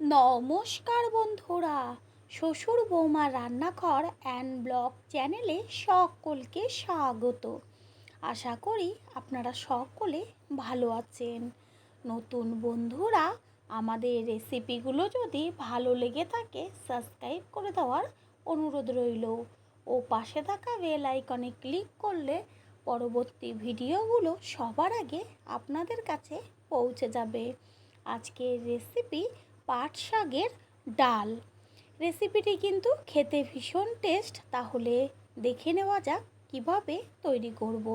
নমস্কার বন্ধুরা, শ্বশুর বৌমা রান্নাঘর অ্যান্ড ব্লগ চ্যানেলে সকলকে স্বাগত। আশা করি আপনারা সকলে ভালো আছেন। নতুন বন্ধুরা, আমাদের রেসিপিগুলো যদি ভালো লেগে থাকে, সাবস্ক্রাইব করে দেওয়ার অনুরোধ রইল। ও পাশে থাকা বেল আইকনে ক্লিক করলে পরবর্তী ভিডিওগুলো সবার আগে আপনাদের কাছে পৌঁছে যাবে। আজকের রেসিপি পাট শাকের ডাল। রেসিপিটি কিন্তু খেতে ভীষণ টেস্ট। তাহলে দেখে নেওয়া যাক কীভাবে তৈরি করব।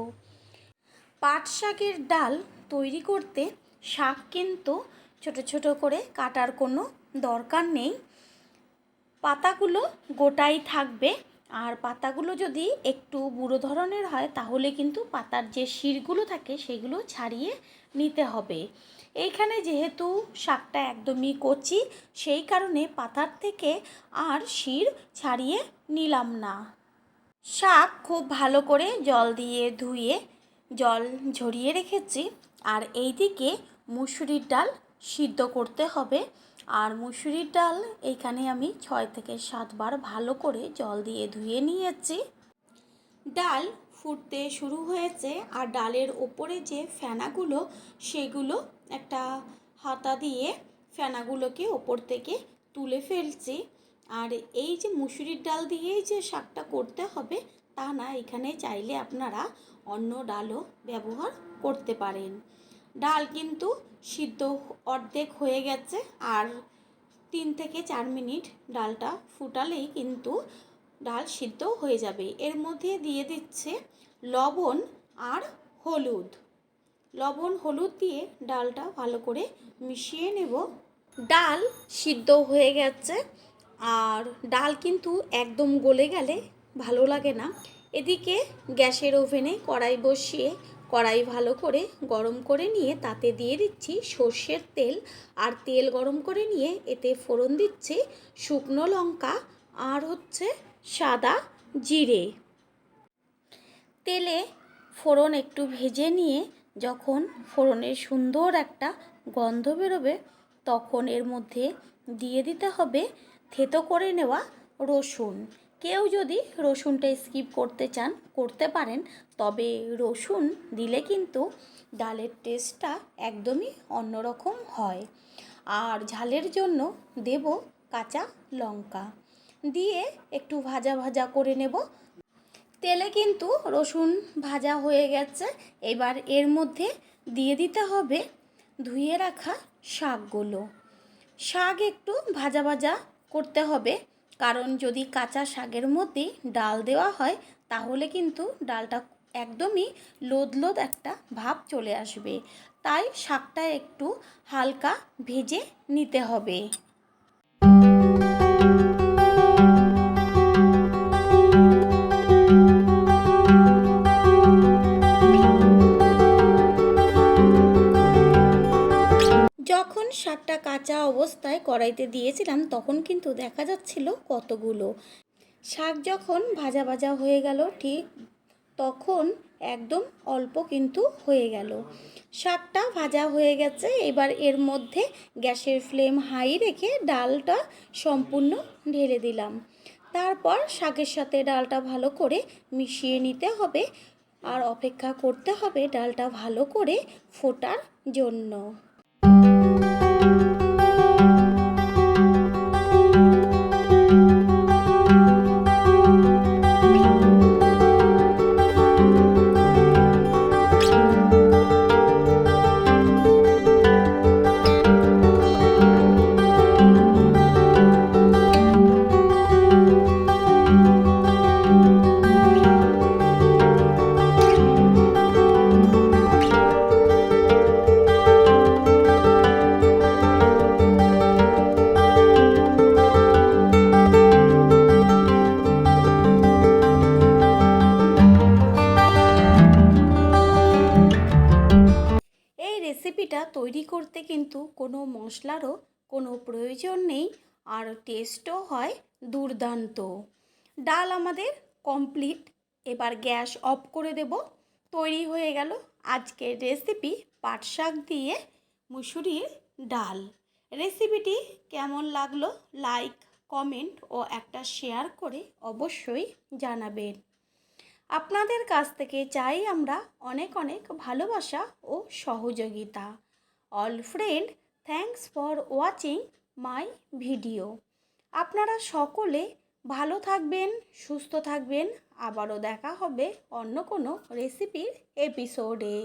পাট শাকের ডাল তৈরি করতে শাক কিন্তু ছোট ছোট করে কাটার কোনো দরকার নেই। পাতাগুলো গোটাই থাকবে। আর পাতাগুলো যদি একটু বুড়ো ধরনের হয়, তাহলে কিন্তু পাতার যে শিরগুলো থাকে, সেগুলো ছাড়িয়ে নিতে হবে। এইখানে যেহেতু শাকটা একদমই কচি, সেই কারণে পাতার থেকে আর শির ছাড়িয়ে নিলাম না। শাক খুব ভালো করে জল দিয়ে ধুয়ে, জল ঝরিয়ে রেখেছি। আর এইদিকে মুসুরির ডাল সিদ্ধ করতে হবে। আর মুসুরির ডাল এইখানে আমি ছয় থেকে সাতবার ভালো করে জল দিয়ে ধুয়ে নিয়েছি। ডাল ফুটতে শুরু হয়েছে আর ডালের ওপরে যে ফেনাগুলো, সেগুলো একটা হাতা দিয়ে ফেনাগুলোকে ওপর থেকে তুলে ফেলছি। আর এই যে মুসুরির ডাল দিয়েই যে শাকটা করতে হবে, তা না, এখানে চাইলে আপনারা অন্য ডালও ব্যবহার করতে পারেন। ডাল কিন্তু সিদ্ধ অর্ধেক হয়ে গেছে আর তিন থেকে চার মিনিট ডালটা ফুটালেই কিন্তু ডাল সিদ্ধ হয়ে যাবে। এর মধ্যে দিয়ে দিচ্ছে লবণ আর হলুদ। লবণ হলুদ দিয়ে ডালটা ভালো করে মিশিয়ে নেব। ডাল সিদ্ধ হয়ে গেছে আর ডাল কিন্তু একদম গলে গেলে ভালো লাগে না। এদিকে গ্যাসের ওভেনে কড়াই বসিয়ে কড়াই ভালো করে গরম করে নিয়ে তাতে দিয়ে দিচ্ছি সর্ষের তেল। আর তেল গরম করে নিয়ে এতে ফোড়ন দিচ্ছি শুকনো লঙ্কা আর হচ্ছে সাদা জিরে। তেলে ফোড়ন একটু ভেজে নিয়ে যখন ফোড়নের সুন্দর একটা গন্ধ বেরোবে তখন এর মধ্যে দিয়ে দিতে হবে থেতো করে নেওয়া রসুন। কেউ যদি রসুনটা স্কিপ করতে চান, করতে পারেন, তবে রসুন দিলে কিন্তু ডালের টেস্টটা একদমই অন্যরকম হয়। আর ঝালের জন্য দেব কাঁচা লঙ্কা। দিয়ে একটু ভাজা ভাজা করে নেব। তেলে কিন্তু রসুন ভাজা হয়ে গেছে। এবার এর মধ্যে দিয়ে দিতে হবে ধুয়ে রাখা শাকগুলো। শাক একটু ভাজা ভাজা করতে হবে। কারণ যদি কাঁচা শাকের মধ্যে ডাল দেওয়া হয়, তাহলে কিন্তু ডালটা একদমই লোদ লোদ একটা ভাব চলে আসবে। তাই শাকটা একটু হালকা ভেজে নিতে হবে। যখন শাকটা কাঁচা অবস্থায় কড়াইতে দিয়েছিলাম, তখন কিন্তু দেখা যাচ্ছিল কতগুলো। শাক যখন ভাজা ভাজা হয়ে গেল, ঠিক তখন একদম অল্প কিন্তু হয়ে গেল। শাকটা ভাজা হয়ে গেছে, এবার এর মধ্যে গ্যাসের ফ্লেম হাই রেখে ডালটা সম্পূর্ণ ঢেলে দিলাম। তারপর শাকের সাথে ডালটা ভালো করে মিশিয়ে নিতে হবে, আর অপেক্ষা করতে হবে ডালটা ভালো করে ফোটার জন্য। রেসিপিটা তৈরি করতে কিন্তু কোনো মশলারও কোনো প্রয়োজন নেই আর টেস্টও হয় দুর্দান্ত। ডাল আমাদের কমপ্লিট এবার গ্যাস অফ করে দেব। তৈরি হয়ে গেল আজকের রেসিপি পাট শাক দিয়ে মুসুরির ডাল। রেসিপিটি কেমন লাগল? লাইক কমেন্ট ও একটা শেয়ার করে অবশ্যই জানাবেন। আপনাদের কাছ থেকে চাই আমরা অনেক অনেক ভালোবাসা ও সহযোগিতা। All friend thanks for watching my video আপনারা সকলে ভালো থাকবেন, সুস্থ থাকবেন। আবারও দেখা হবে অন্য কোনো রেসিপির এপিসোডে